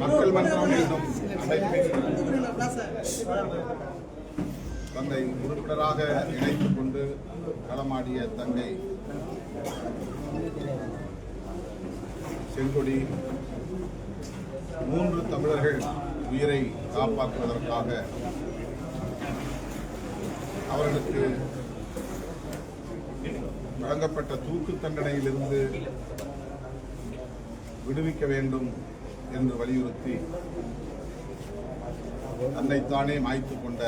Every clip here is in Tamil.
மக்கள் மன்றம் என்னும் அமைப்பில் தன்னை உறுப்பினராக இணைத்துக் கொண்டு களமாடிய தங்கை செங்கொடி மூன்று தமிழர்கள் உயிரை காப்பாற்றுவதற்காக அவர்களுக்கு வழங்கப்பட்ட தூக்கு தண்டனையிலிருந்து விடுவிக்க வேண்டும் என்று வலியுறுத்தி தன்னைத்தானே மாய்த்து கொண்ட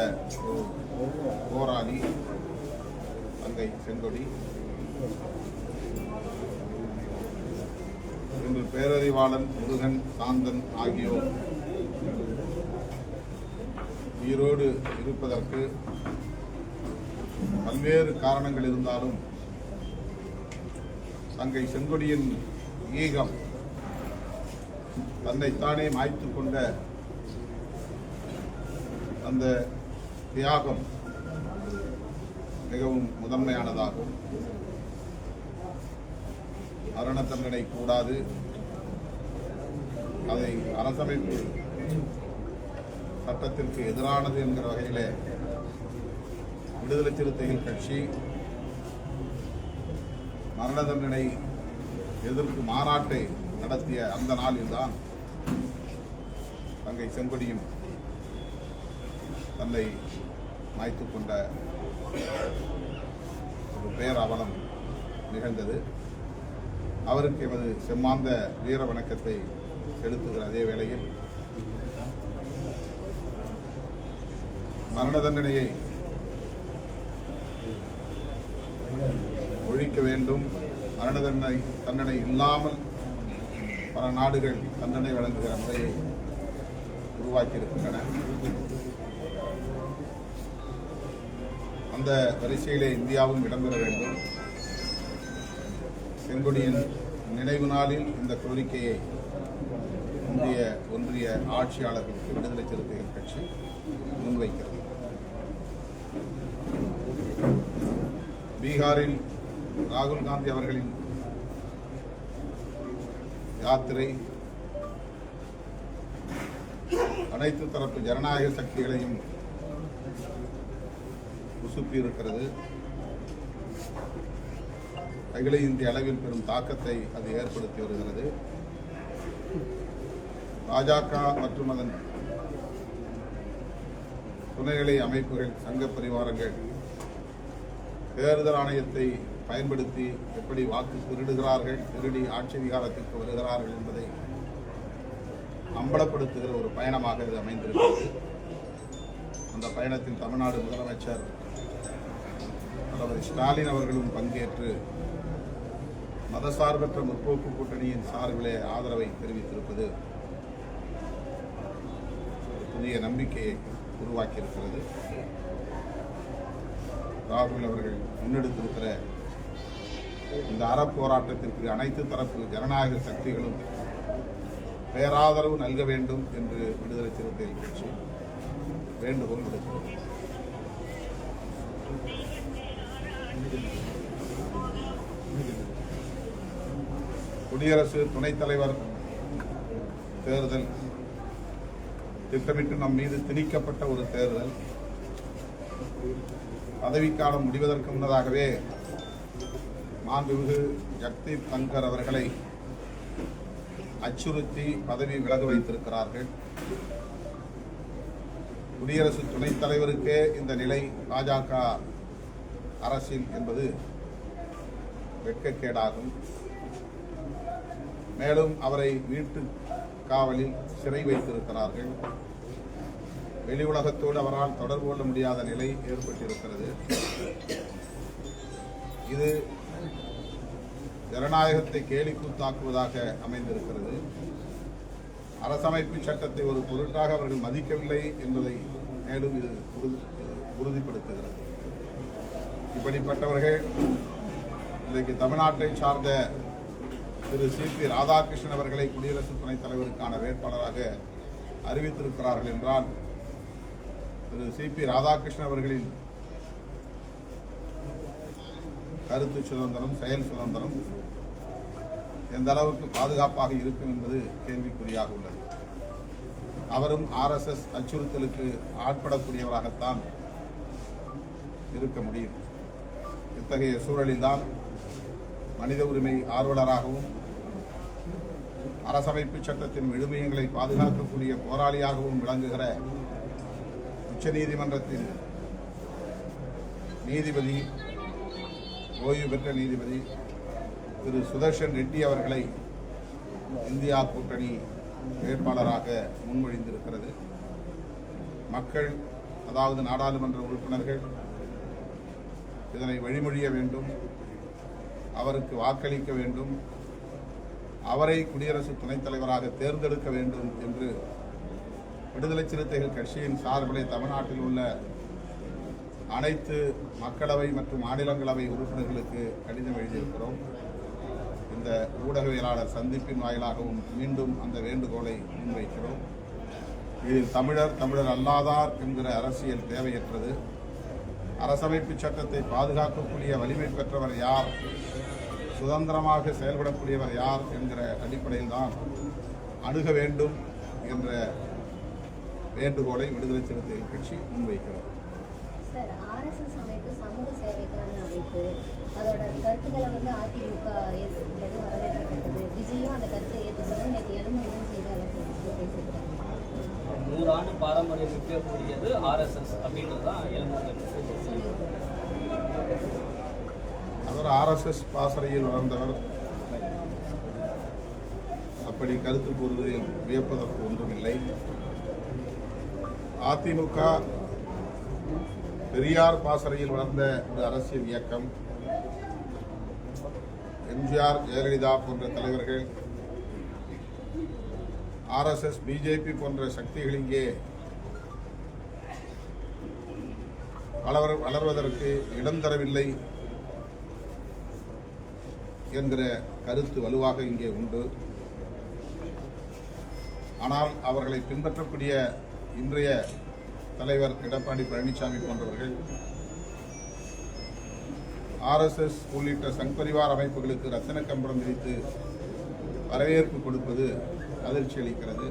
போராளி தங்கை செங்கொடி. இன்று பேரறிவாளன் முருகன் சாந்தன் ஆகியோர் உயிரோடு இருப்பதற்கு பல்வேறு காரணங்கள் இருந்தாலும் தங்கை செங்கொடியின் ஈகம் தன்னைத்தானே மாய்த்து கொண்ட அந்த தியாகம் மிகவும் முதன்மையானதாகும். மரண தண்டனை கூடாது. அதை அரசமைப்பு சட்டத்திற்கு எதிரானது என்கிற வகையிலே விடுதலை சிறுத்தைகள் கட்சி மரண தண்டனை எதிர்ப்பு மாநாட்டை நடத்திய அந்த நாளில்தான் தங்கை செம்படியும் தன்னை மாய்த்து கொண்ட ஒரு பேரவலம் நிகழ்ந்தது. அவருக்கு எமது செம்மாந்த வீர வணக்கத்தை செலுத்துகிற அதே வேளையில் மரண தண்டனையை அறிவிக்க வேண்டும். மரண தண்டனை தண்டனை இல்லாமல் பல நாடுகள் தண்டனை வழங்குகிற முறையை உருவாக்கியிருக்கின்றன. அந்த வரிசையிலே இந்தியாவும் இடம்பெற வேண்டும். செங்கொடியின் நினைவு நாளில் இந்த கோரிக்கையை இந்திய ஒன்றிய ஆட்சியாளர்களுக்கு விடுதலை சிறுத்தைகள் கட்சி முன்வைக்கிறது. பீகாரில் ராகுல் காந்தி அவர்களின் யாத்திரை அனைத்து தரப்பு ஜனநாயக சக்திகளையும் உசுப்பி இருக்கிறது அகில இந்திய அளவில் பெரும் தாக்கத்தை அது ஏற்படுத்தி வருகிறது. பாஜக மற்றும் அதன் துணைநிலை அமைப்புகள் சங்க பரிவாரங்கள் தேர்தல் ஆணையத்தை பயன்படுத்தி எப்படி வாக்கு திருடுகிறார்கள் திருடி ஆட்சி அதிகாரத்திற்கு வருகிறார்கள் என்பதை அம்பலப்படுத்துகிற ஒரு பயணமாக இது அமைந்திருக்கிறது. அந்த பயணத்தில் தமிழ்நாடு முதலமைச்சர் தலைவர் ஸ்டாலின் அவர்களும் பங்கேற்று மதசார்பற்ற முற்போக்கு கூட்டணியின் சார்பிலே ஆதரவை தெரிவித்திருப்பது புதிய நம்பிக்கையை உருவாக்கியிருக்கிறது. ராகுல் அவர்கள் முன்னெடுத்திருக்கிற இந்த அறப்போராட்டத்திற்கு அனைத்து தரப்பு ஜனநாயக சக்திகளும் பேராதரவு நல்க வேண்டும் என்று விடுதலை சிறுத்தைகள் கட்சி வேண்டுகோள் விடுக்கிறது குடியரசு துணைத் தலைவர் தேர்தல் திட்டமிட்டு நம் மீது திணிக்கப்பட்ட ஒரு தேர்தல். பதவிக்காலம் முடிவதற்கு முன்னதாகவே மாண்புமிகு ஜக்தீப் தங்கர் அவர்களை அச்சுறுத்தி பதவி விலக வைத்திருக்கிறார்கள். குடியரசு துணைத் தலைவருக்கே இந்த நிலை பாஜக அரசில் என்பது வெட்கக்கேடாகும். மேலும் அவரை வீட்டு காவலில் சிறை வைத்திருக்கிறார்கள். வெளி உலகத்தோடு அவரால் தொடர்பு கொள்ள முடியாத நிலை ஏற்பட்டிருக்கிறது. இது ஜனநாயகத்தை கேலிக்கூத்தாக்குவதாக அமைந்திருக்கிறது. அரசமைப்பு சட்டத்தை ஒரு பொருட்டாக அவர்கள் மதிக்கவில்லை என்பதை மேலும் இது உறுதிப்படுத்துகிறது. இப்படிப்பட்டவர்கள் இன்றைக்கு தமிழ்நாட்டை சார்ந்த திரு சி. பி. ராதாகிருஷ்ணன் அவர்களை குடியரசு துணைத் தலைவருக்கான வேட்பாளராக அறிவித்திருக்கிறார்கள் என்றால் திரு சி. பி. ராதாகிருஷ்ணன் அவர்களின் கருத்து சுதந்திரம் செயல் சுதந்திரம் எந்த அளவுக்கு பாதுகாப்பாக இருக்கும் என்பது கேள்விக்குறியாக உள்ளது. அவரும் ஆர்எஸ்எஸ் அச்சுறுத்தலுக்கு ஆட்படக்கூடியவராகத்தான் இருக்க முடியும். இத்தகைய சூழலில்தான் மனித உரிமை ஆர்வலராகவும் அரசமைப்பு சட்டத்தின் விழுமியங்களை பாதுகாக்கக்கூடிய போராளியாகவும் விளங்குகிற உச்சநீதிமன்றத்தின் நீதிபதி ஓய்வு பெற்ற நீதிபதி திரு சுதர்ஷன் ரெட்டி அவர்களை இந்தியா கூட்டணி வேட்பாளராக முன்மொழிந்திருக்கிறது. மக்கள் அதாவது நாடாளுமன்ற உறுப்பினர்கள் இதனை வழிமொழிய வேண்டும் அவருக்கு வாக்களிக்க வேண்டும் அவரை குடியரசு துணைத் தலைவராக தேர்ந்தெடுக்க வேண்டும் என்று விடுதலை சிறுத்தைகள் கட்சியின் சார்பிலே தமிழ்நாட்டில் உள்ள அனைத்து மக்களவை மற்றும் மாநிலங்களவை உறுப்பினர்களுக்கு கடிதம் எழுதியிருக்கிறோம். இந்த ஊடகவியலாளர் சந்திப்பின் வாயிலாகவும் மீண்டும் அந்த வேண்டுகோளை முன்வைக்கிறோம். இதில் தமிழர் தமிழர் அல்லாதார் என்கிற அரசியல் தேவையற்றது. அரசமைப்பு சட்டத்தை பாதுகாக்கக்கூடிய வலிமை பெற்றவர் யார்? சுதந்திரமாக செயல்படக்கூடியவர் யார் என்கிற அடிப்படையில் தான் அணுக வேண்டும் என்ற வேண்டுகோளை விடுதலை சிறுத்தைகள் கட்சி முன்வைக்கிறது. சார் ஆர்எஸ்எஸ் அமைப்பு சமூக சேவைக்கான அமைப்பு அதோட கருத்துக்களை வந்து அதிமுக ஏற்றுக்கிட்டது வரவேற்கப்பட்டது விஜயும் அந்த கருத்தை ஏற்றுக்கிறது நேற்று எழுமணி செய்தியாளர் பேசியிருக்காங்க நாட்டு பாரம்பரியம் இருக்கக்கூடியது ஆர்எஸ்எஸ் அப்படின்றது தான் அவர் ஆர்எஸ்எஸ் பாசறையில் வளர்ந்தவர். அப்படி கருத்து கூறுவது வியப்பதற்கு ஒன்றுமில்லை. அதிமுக பெரியார் பாசறையில் வளர்ந்த ஒரு அரசியல் இயக்கம். எம்ஜிஆர் ஜெயலலிதா போன்ற தலைவர்கள் ஆர்எஸ்எஸ் பிஜேபி போன்ற சக்திகள் இங்கே வளர் வளர்வதற்கு இடம் தரவில்லை என்கிற கருத்து வலுவாக இங்கே உண்டு. ஆனால் அவர்களை பின்பற்றக்கூடிய இன்றைய தலைவர் எடப்பாடி பழனிசாமி போன்றவர்கள் ஆர்எஸ்எஸ் உள்ளிட்ட சங்பரிவார் அமைப்புகளுக்கு ரத்தின கம்பளம் விரித்து வரவேற்பு கொடுப்பது அதிர்ச்சி அளிக்கிறது.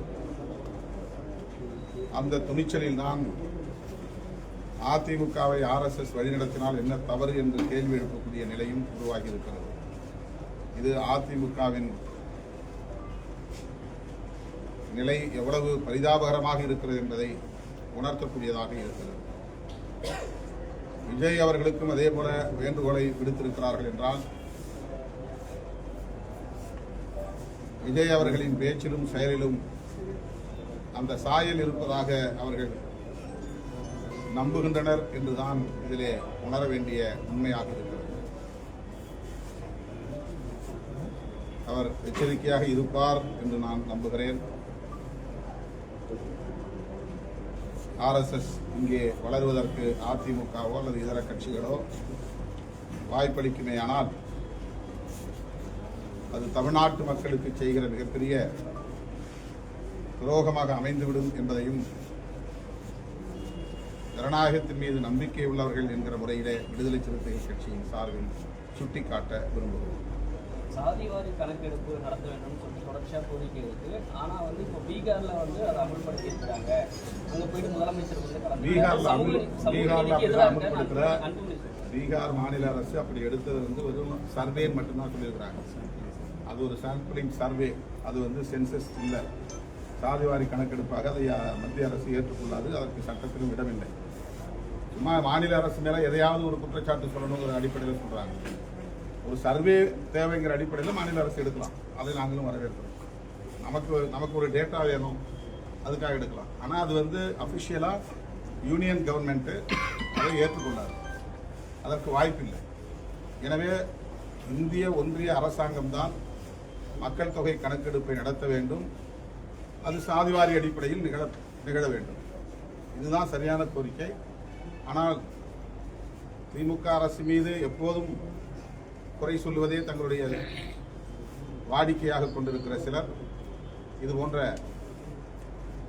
அந்த துணிச்சலில் தான் அதிமுகவை ஆர்எஸ்எஸ் வழிநடத்தினால் என்ன தவறு என்று கேள்வி எழுப்பக்கூடிய நிலையும் உருவாகி இருக்கிறது இது அதிமுகவின் நிலை எவ்வளவு பரிதாபகரமாக இருக்கிறது என்பதை உணர்த்தக்கூடியதாக இருக்கிறது. விஜய் அவர்களுக்கும் அதே போல வேண்டுகோளை விடுத்திருக்கிறார்கள் என்றால் விஜய் அவர்களின் பேச்சிலும் செயலிலும் அந்த சாயல் இருப்பதாக அவர்கள் நம்புகின்றனர் என்றுதான் இதிலே உணர வேண்டிய உண்மையாக இருக்கிறது. அவர் எச்சரிக்கையாக இருப்பார் என்று நான் நம்புகிறேன். ஆர்எஸ்எஸ் இங்கே வளருவதற்கு அதிமுகவோ அல்லது இதர கட்சிகளோ வாய்ப்பளிக்குமேயானால் அது தமிழ்நாட்டு மக்களுக்கு செய்கிற மிகப்பெரிய துரோகமாக அமைந்துவிடும் என்பதையும் ஜனநாயகத்தின் மீது நம்பிக்கை உள்ளவர்கள் என்கிற முறையிலே விடுதலை சிறுத்தைகள் கட்சியின் சார்பில் சுட்டிக்காட்ட விரும்புகிறோம். சாதிவாரி கணக்கெடுப்பு நடத்த வேண்டும்னு சொல்லி தொடர்ச்சியாக கோரிக்கை இருக்கு. ஆனா வந்து இப்போ பீகார்ல வந்து அதை அமல்படுத்தி இருக்கிறாங்க அங்க போயிட்டு முதலமைச்சர் வந்து அன்புமணி பீகார் மாநில அரசு அப்படி எடுத்தது வந்து வெறும் சர்வே மட்டும்தான் சொல்லியிருக்கிறாங்க. அது ஒரு சாம்பிளிங் சர்வே அது வந்து சென்சஸ் இல்லை சாதிவாரி கணக்கெடுப்பாக அதை மத்திய அரசு ஏற்றுக்கொள்ளாது. அதற்கு சட்டத்திலும் இடமில்லை. சும்மா மாநில அரசு மேலே எதையாவது ஒரு குற்றச்சாட்டு சொல்லணுங்கிற அடிப்படையில் சொல்கிறாங்க ஒரு சர்வே தேவைங்கிற அடிப்படையில் மாநில அரசு எடுக்கலாம். அதை நாங்களும் வரவேற்கிறோம். நமக்கு நமக்கு ஒரு டேட்டா வேணும். அதுக்காக எடுக்கலாம். ஆனால் அது வந்து அஃபிஷியலாக யூனியன் கவர்மெண்ட்டு அதை ஏற்றுக்கொள்ளாது அதற்கு வாய்ப்பில்லை. எனவே இந்திய ஒன்றிய அரசாங்கம் தான் மக்கள் தொகை கணக்கெடுப்பை நடத்த வேண்டும். அது சாதிவாரி அடிப்படையில் நிகழ நிகழ வேண்டும். இதுதான் சரியான கோரிக்கை. ஆனால் திமுக அரசு மீது எப்போதும் குறை சொல்லுவதே தங்களுடைய வாடிக்கையாக கொண்டிருக்கிற சிலர் இது போன்ற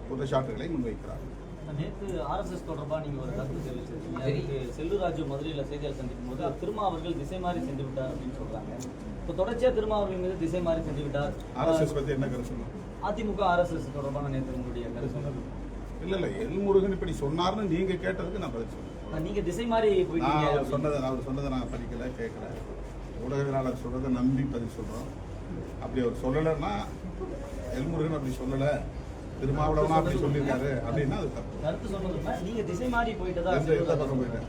குற்றச்சாட்டுகளை முன்வைக்கிறார்கள் நேற்று ஆர்எஸ்எஸ் தொடர்பாக நீங்கள் ஒரு கருத்து தெரிவிச்சிருக்கீங்க. செல்லுராஜு மதுரையில் செய்தியாளர் சந்திக்கும் போது திருமா அவர்கள் திசை மாறி சென்று விட்டார் அப்படின்னு சொல்கிறாங்க இப்போ தொடர்ச்சியா திருமா அவர்கள் மீது திசை மாறி சென்று விட்டார் ஆர்எஸ்எஸ் பத்தி என்ன கருத்து சொல்லுங்க? அதிமுக ஆர்எஸ்எஸ் தொடர்பான நேற்று உங்களுடைய கருத்து இல்ல இல்ல எல்முருகன் இப்படி சொன்னார்னு நீங்க கேட்டதுக்கு நான் பதில் சொல்றேன். நீங்க திசை மாறி போயிட்டீங்க. சொன்னதை அவர் சொன்னதை நான் படிக்கல கேட்கல ஊடகவியலாளர் சொல்றதை நம்பி பதில் சொல்றோம். அப்படி அவர் சொல்லலைன்னா எல்முருகன் அப்படி சொல்லல திருமாவளவனா அப்படி சொல்லியிருக்காரு அப்படின்னா அது தப்பு. கருத்து சொன்னதுன்னா நீங்க திசை மாறி போயிட்டதா? பக்கம் போயிட்டேன்?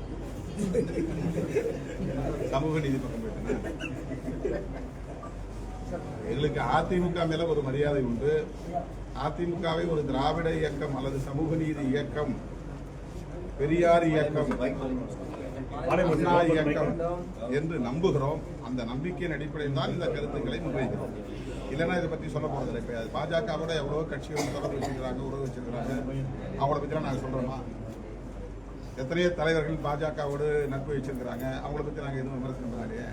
சமூக நீதி பக்கம் போயிட்டேன்? எங்களுக்கு அதிமுக மேல ஒரு மரியாதை உண்டு. அதிமுகவை ஒரு திராவிட இயக்கம் அல்லது சமூக நீதி இயக்கம் பெரியார் இயக்கம் அண்ணா இயக்கம் என்று நம்புகிறோம். அந்த நம்பிக்கையின் அடிப்படையில் தான் இந்த கருத்துக்களை முன்வைக்கிறோம். இல்லைன்னா இதை பத்தி சொல்ல போறதில்லை இப்ப அது பாஜகவோட எவ்வளவோ கட்சிகள் தொடர்பு வச்சிருக்கிறாங்க உறவு வச்சிருக்கிறாங்க. அவங்கள பத்தி நாங்க சொல்றோமா? எத்தனையோ தலைவர்கள் பாஜகவோடு நட்பு வச்சிருக்கிறாங்க. அவங்கள பத்தி நாங்க எதுவும் விமர்சனம் பண்ணலையே.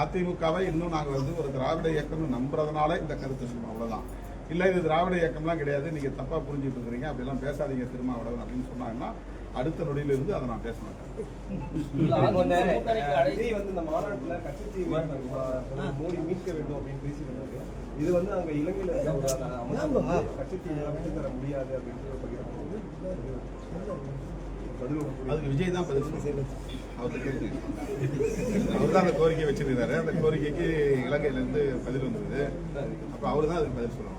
அதிமுகவை இன்னும் நாங்க வந்து ஒரு திராவிட இயக்கம்னு நம்புறதுனால இந்த கருத்து சொல்றோம். அவ்வளவுதான். இல்ல இது திராவிட இயக்கம்லாம் கிடையாது. நீங்க தப்பா புரிஞ்சுட்டு இருக்கிறீங்க. அப்படிலாம் பேசாதீங்க திருமாவளவன் அப்படின்னு சொன்னாங்கன்னா அடுத்த நொடியில இருந்து அதை நான் பேச மாட்டேன். வந்து இந்த மாநாட்டுல கட்சி மோடி மீட்க வேண்டும் அப்படின்னு பேசியிருந்தாரு. இது வந்து அங்க இலங்கையில கட்சி விட்டு தர முடியாது அப்படின்னு ஒன்று அதுக்கு விஜய் தான் பதில் சொல்லணும். அவர்கிட்ட கேட்டு அவர் தான் அந்த கோரிக்கை வச்சிருந்தாரு. அந்த கோரிக்கைக்கு இலங்கையில இருந்து பதில் வந்தது. அப்ப அவர் தான் அதுக்கு பதில் சொல்லணும்.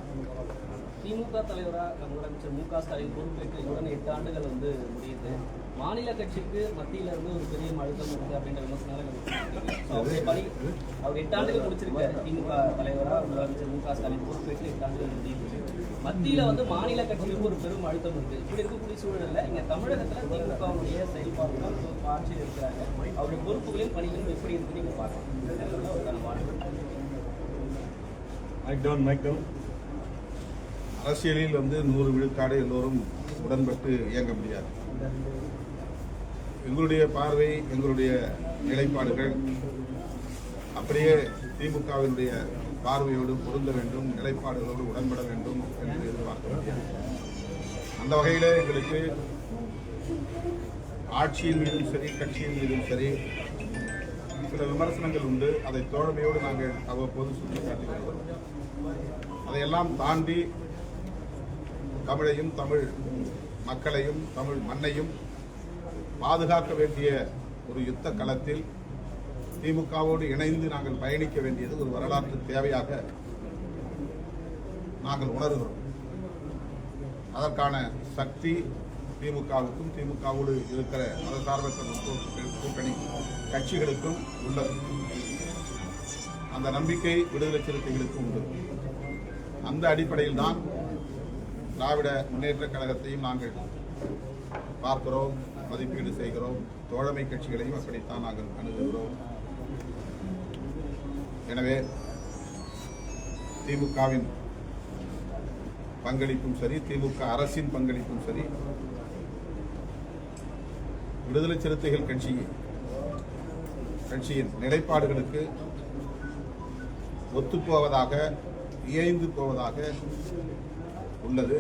திமுக தலைவராக முதலமைச்சர் மு க ஸ்டாலின் பொறுப்பேற்று உடனே எட்டு ஆண்டுகள் வந்து முடியுது. மாநில கட்சிக்கு மத்தியில இருந்து ஒரு பெரிய அழுத்தம் இருக்கு அப்படின்ற விமர்சனங்கள் அவருடைய பணி அவர் எட்டு ஆண்டுகள் முடிச்சிருக்காரு. திமுக தலைவராக முதலமைச்சர் மு க ஸ்டாலின் பொறுப்பேற்று எட்டு ஆண்டுகள் முடிஞ்சிருக்கு மத்தியில வந்து மாநில கட்சிகளுக்கு ஒரு பெரும் அழுத்தம் இருக்கு இப்படி இருக்கக்கூடிய சூழல்ல இங்க தமிழகத்துல திமுகவுடைய செயல்பாடுகள் ஆட்சியில் இருக்கிறாங்க. அவருடைய பொறுப்புகளையும் பணிகளும் எப்படி இருக்கு நீங்க பார்க்கலாம். அரசியலில் வந்து நூறு விழுக்காடு எல்லோரும் உடன்பட்டு இயங்க முடியாது. எங்களுடைய பார்வை எங்களுடைய நிலைப்பாடுகள் அப்படியே திமுகவினுடைய பார்வையோடு பொருந்த வேண்டும் நிலைப்பாடுகளோடு உடன்பட வேண்டும் என்று எதிர்பார்க்கிறோம். அந்த வகையில் எங்களுக்கு ஆட்சியின் மீதும் சரி கட்சியின் மீதும் சரி சில விமர்சனங்கள் உண்டு. அதை தோழமையோடு நாங்கள் அவ்வப்போது சுட்டிக்காட்டி வருகிறோம் அதையெல்லாம் தாண்டி தமிழையும் தமிழ் மக்களையும் தமிழ் மண்ணையும் பாதுகாக்க வேண்டிய ஒரு யுத்த களத்தில் திமுகவோடு இணைந்து நாங்கள் பயணிக்க வேண்டியது ஒரு வரலாற்று தேவையாக நாங்கள் உணர்கிறோம். அதற்கான சக்தி திமுகவுக்கும் திமுகவோடு இருக்கிற மதசார்பற்ற முற்போக்கு கூட்டணி கட்சிகளுக்கும் உள்ளது. அந்த நம்பிக்கை விடுதலை சிறுத்தைகளுக்கும் உண்டு. அந்த அடிப்படையில் தான் திராவிட முன்னேற்ற கழகத்தையும் நாங்கள் பார்க்கிறோம். மதிப்பீடு செய்கிறோம். தோழமை கட்சிகளையும் அப்படித்தான் நாங்கள் அணுகுகிறோம். எனவே திமுகவின் பங்களிப்பும் சரி திமுக அரசின் பங்களிப்பும் சரி விடுதலை சிறுத்தைகள் கட்சி கட்சியின் நிலைப்பாடுகளுக்கு ஒத்துப்போவதாக இயைந்து போவதாக உள்ளது.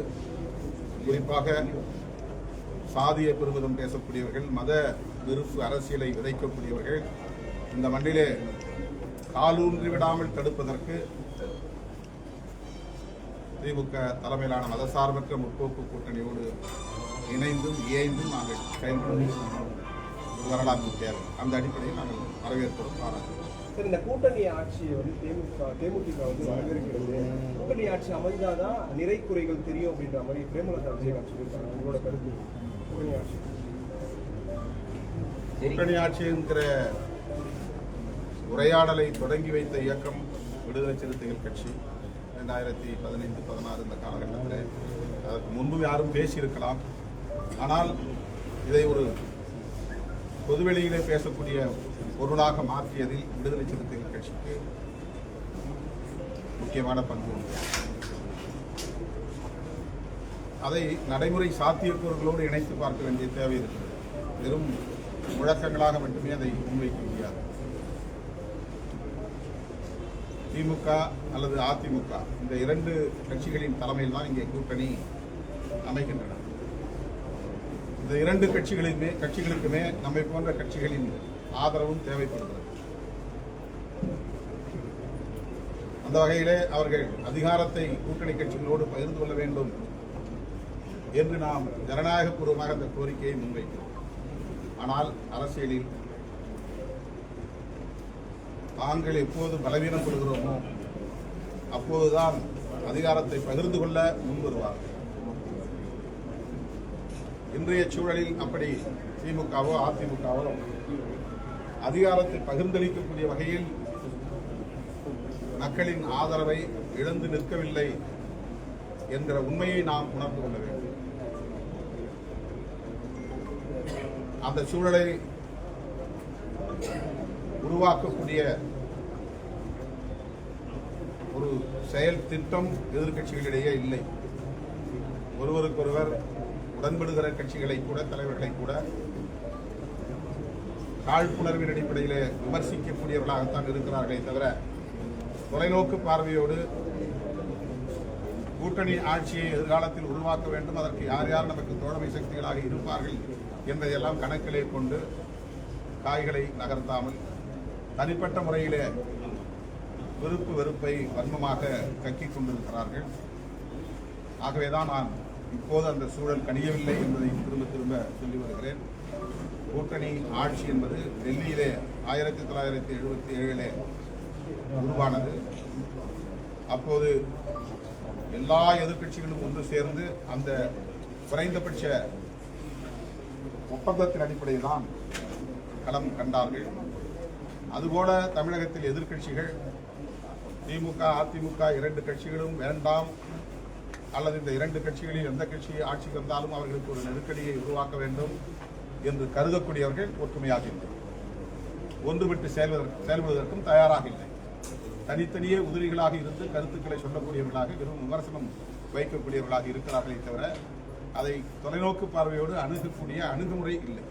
குறிப்பாக சாதிய பெருமிதம் பேசக்கூடியவர்கள் மத வெறுப்பு அரசியலை விதைக்கக்கூடியவர்கள் இந்த மண்ணிலே காலூன்றி விடாமல் தடுப்பதற்கு திமுக தலைமையிலான மதசார்பற்ற முற்போக்கு கூட்டணியோடு இணைந்தும் இயைந்தும் நாங்கள் செயல்படுவோம். வரலாற்று தேவை. அந்த அடிப்படையில் நாங்கள் வரவேற்கிறோம் பாராட்டுகிறோம். சார் இந்த கூட்டணி ஆட்சியை வந்து தேமுக தேமுதிக வந்து வரவேற்கிறது. கூட்டணி ஆட்சி அமைஞ்சாதான் நிறை குறைகள் தெரியும் அப்படின்ற மாதிரி பிரேமலதா விஜயகாந்த் சொல்லியிருக்காங்க உங்களோட கருத்து கூட்டணி ஆட்சி என்கிற உரையாடலை தொடங்கி வைத்த இயக்கம் விடுதலை சிறுத்தைகள் கட்சி ரெண்டாயிரத்தி பதினைந்து பதினாறு இந்த காலகட்டத்தில். அதற்கு முன்பு யாரும் பேசியிருக்கலாம். ஆனால் இதை ஒரு பொதுவெளியிலே பேசக்கூடிய பொருளாக மாற்றியதில் விடுதலை சிறுத்தைகள் கட்சிக்கு முக்கியமான பங்கு உண்டு. அதை நடைமுறை சாத்தியக்கூறுகளோடு இணைத்து பார்க்க வேண்டிய தேவை இருக்கிறது. வெறும் முழக்கங்களாக மட்டுமே அதை முன்வைக்க முடியாது. திமுக அல்லது அதிமுக இந்த இரண்டு கட்சிகளின் தலைமையில் தான் இங்கே கூட்டணி அமைகின்றன. இந்த இரண்டு கட்சிகளுமே கட்சிகளுக்குமே நம்மை போன்ற கட்சிகளின் ஆதரவும் தேவைப்படுகிறது. அந்த வகையிலே அவர்கள் அதிகாரத்தை கூட்டணி கட்சிகளோடு பகிர்ந்து கொள்ள வேண்டும். என்று நாம் ஜனநாயகபூர்வமாக அந்த கோரிக்கையை முன்வைக்கிறோம். ஆனால் அரசியலில் தாங்கள் எப்போது பலவீனப்படுகிறோமோ அப்போதுதான் அதிகாரத்தை பகிர்ந்து கொள்ள முன்வருவார்கள் இன்றைய சூழலில் அப்படி திமுகவோ அதிமுகவோ அதிகாரத்தை பகிர்ந்தளிக்கக்கூடிய வகையில் மக்களின் ஆதரவை இழந்து நிற்கவில்லை என்கிற உண்மையை நாம் உணர்ந்து கொள்ள வேண்டும். அந்த சூழலை உருவாக்கக்கூடிய ஒரு செயல் திட்டம் எதிர்க்கட்சிகளிடையே இல்லை. ஒருவருக்கொருவர் உடன்படுகிற கட்சிகளை கூட தலைவர்களை கூட காழ்ப்புணர்வின் அடிப்படையிலே விமர்சிக்கக்கூடியவர்களாகத்தான் இருக்கிறார்களே தவிர தொலைநோக்கு பார்வையோடு கூட்டணி ஆட்சியை எதிர்காலத்தில் உருவாக்க வேண்டும். அதற்கு யார் யார் நமக்கு தோழமை சக்திகளாக இருப்பார்கள் என்பதையெல்லாம் கணக்கிலே கொண்டு காய்களை நகர்த்தாமல் தனிப்பட்ட முறையிலே விருப்பு வெறுப்பை வன்மமாக கக்கிக் கொண்டிருக்கிறார்கள். ஆகவேதான் நான் இப்போது அந்த சூழல் கணியவில்லை என்பதை திரும்ப திரும்ப சொல்லி வருகிறேன். கூட்டணி ஆட்சி என்பது டெல்லியிலே ஆயிரத்தி தொள்ளாயிரத்தி எழுபத்தி ஏழிலே உருவானது. அப்போது எல்லா எதிர்க்கட்சிகளும் ஒன்று சேர்ந்து அந்த குறைந்தபட்ச ஒப்பந்தத்தின் அடிப்படையில் தான் களம் கண்டார்கள். அதுபோல தமிழகத்தில் எதிர்க்கட்சிகள் திமுக அதிமுக இரண்டு கட்சிகளும் வேண்டாம் அல்லது இந்த இரண்டு கட்சிகளில் எந்த கட்சி ஆட்சிக்கு வந்தாலும் அவர்களுக்கு ஒரு நெருக்கடியை உருவாக்க வேண்டும் என்று கருதக்கூடியவர்கள் ஒற்றுமையாக இல்லை. ஒன்றுபட்டு செயல்வதற்கு செயல்படுவதற்கும் தயாராக இல்லை. தனித்தனியே உதிரிகளாக இருந்து கருத்துக்களை சொல்லக்கூடியவர்களாக வெறும் விமர்சனம் வைக்கக்கூடியவர்களாக இருக்கிறார்களே தவிர அதை தொலைநோக்கு பார்வையோடு அணுகக்கூடிய அணுகுமுறை இல்லை.